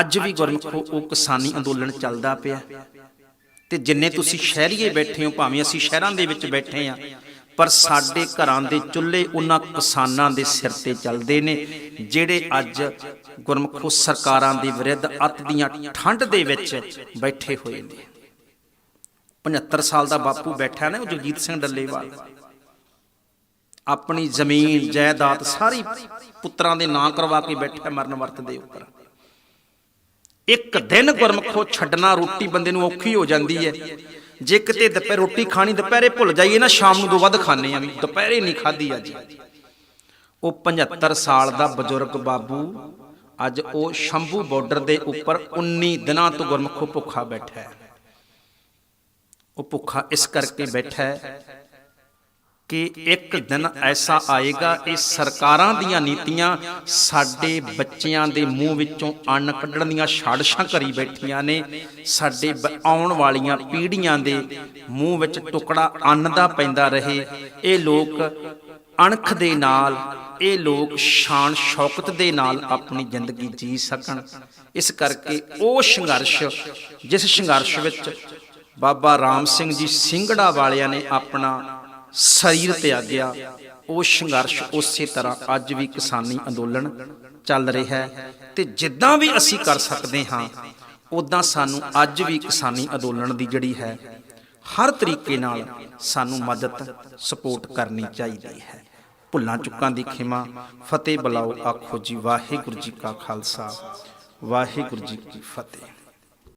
ਅੱਜ ਵੀ ਗੁਰਮਖੋ ਉਹ ਕਿਸਾਨੀ ਅੰਦੋਲਨ ਚੱਲਦਾ ਪਿਆ। ਤੇ ਜਿੰਨੇ ਤੁਸੀਂ ਸ਼ਹਿਰੀਏ ਬੈਠੇ ਹੋ, ਭਾਵੇਂ ਅਸੀਂ ਸ਼ਹਿਰਾਂ ਦੇ ਵਿੱਚ ਬੈਠੇ ਆ ਪਰ ਸਾਡੇ ਘਰਾਂ ਦੇ ਚੁੱਲ੍ਹੇ ਉਹਨਾਂ ਕਿਸਾਨਾਂ ਦੇ ਸਿਰ ਤੇ ਚੱਲਦੇ ਨੇ, ਜਿਹੜੇ ਅੱਜ ਗੁਰਮਖੋ ਸਰਕਾਰਾਂ ਦੇ ਵਿਰੁੱਧ ਅੱਤ ਦੀਆਂ ਠੰਡ ਦੇ ਵਿੱਚ ਬੈਠੇ ਹੋਏ ਨੇ। 75 ਸਾਲ ਦਾ ਬਾਪੂ ਬੈਠਾ ਨਾ ਉਹ ਜਗਜੀਤ ਸਿੰਘ ਡੱਲੇਵਾਲ। ਆਪਣੀ ਜ਼ਮੀਨ, ਜਾਇਦਾਦ ਸਾਰੀ ਪੁੱਤਰਾਂ ਦੇ ਨਾਂ ਕਰਵਾ ਕੇ ਬੈਠਾ ਮਰਨ ਵਰਤ ਦੇ ਉੱਪਰ। ਇੱਕ ਦਿਨ ਗੁਰਮਖੋ ਛੱਡਣਾ ਰੋਟੀ ਬੰਦੇ ਨੂੰ ਔਖੀ ਹੋ ਜਾਂਦੀ ਹੈ। ਜੇ ਕਿਤੇ ਦੁਪਹਿਰ ਰੋਟੀ ਖਾਣੀ, ਦੁਪਹਿਰੇ ਭੁੱਲ ਜਾਈਏ ਨਾ, ਸ਼ਾਮ ਨੂੰ ਦੋ ਵੱਧ ਖਾਣੇ ਆ ਵੀ ਦੁਪਹਿਰੇ ਨਹੀਂ ਖਾਧੀ ਅੱਜ। ਉਹ 75 ਸਾਲ ਦਾ ਬਜ਼ੁਰਗ ਬਾਬੂ, ਅੱਜ ਉਹ ਸ਼ੰਭੂ ਬਾਰਡਰ ਦੇ ਉੱਪਰ 19 ਦਿਨਾਂ ਤੋਂ ਗੁਰਮਖੋ ਭੁੱਖਾ ਬੈਠਾ ਹੈ। ਉਹ ਭੁੱਖਾ ਇਸ ਕਰਕੇ ਬੈਠਾ ਹੈ ਕਿ ਇੱਕ ਦਿਨ ਐਸਾ ਆਏਗਾ ਇਹ ਸਰਕਾਰਾਂ ਦੀਆਂ ਨੀਤੀਆਂ ਸਾਡੇ ਬੱਚਿਆਂ ਦੇ ਮੂੰਹ ਵਿੱਚੋਂ ਅੰਨ ਕੱਢਣ ਦੀਆਂ ਛਾੜਸ਼ਾਂ ਕਰੀ ਬੈਠੀਆਂ ਨੇ। ਸਾਡੇ ਬ- ਆਉਣ ਵਾਲੀਆਂ ਪੀੜ੍ਹੀਆਂ ਦੇ ਮੂੰਹ ਵਿੱਚ ਟੁਕੜਾ ਅੰਨ ਦਾ ਪੈਂਦਾ ਰਹੇ। ਇਹ ਲੋਕ ਅਣਖ ਦੇ ਨਾਲ, ਇਹ ਲੋਕ ਸ਼ਾਨ ਸ਼ੌਕਤ ਦੇ ਨਾਲ ਆਪਣੀ ਜ਼ਿੰਦਗੀ ਜੀ ਸਕਣ। ਇਸ ਕਰਕੇ ਉਹ ਸੰਘਰਸ਼, ਜਿਸ ਸੰਘਰਸ਼ ਵਿੱਚ ਬਾਬਾ ਰਾਮ ਸਿੰਘ ਜੀ ਸਿੰਘੜਾ ਵਾਲਿਆਂ ਨੇ ਆਪਣਾ ਸਰੀਰ ਤਿਆਗਿਆ ਉਹ ਸੰਘਰਸ਼ ਉਸੇ ਤਰ੍ਹਾਂ ਅੱਜ ਵੀ ਕਿਸਾਨੀ ਅੰਦੋਲਨ ਚੱਲ ਰਿਹਾ ਹੈ ਤੇ ਜਿੱਦਾਂ ਵੀ ਅਸੀਂ ਕਰ ਸਕਦੇ ਹਾਂ ਉਦਾਂ ਸਾਨੂੰ ਅੱਜ ਵੀ ਕਿਸਾਨੀ ਅੰਦੋਲਨ ਦੀ ਜਿਹੜੀ ਹੈ, ਹਰ ਤਰੀਕੇ ਨਾਲ ਸਾਨੂੰ ਮਦਦ, ਸਪੋਰਟ ਕਰਨੀ ਚਾਹੀਦੀ ਹੈ। ਭੁੱਲਾਂ ਚੁੱਕਾਂ ਦੀ ਖਿਮਾ, ਫਤਿਹ ਬੁਲਾਓ ਆਖੋ ਜੀ, ਵਾਹਿਗੁਰੂ ਜੀ ਕਾ ਖਾਲਸਾ, ਵਾਹਿਗੁਰੂ ਜੀ ਕੀ ਫਤਿਹ।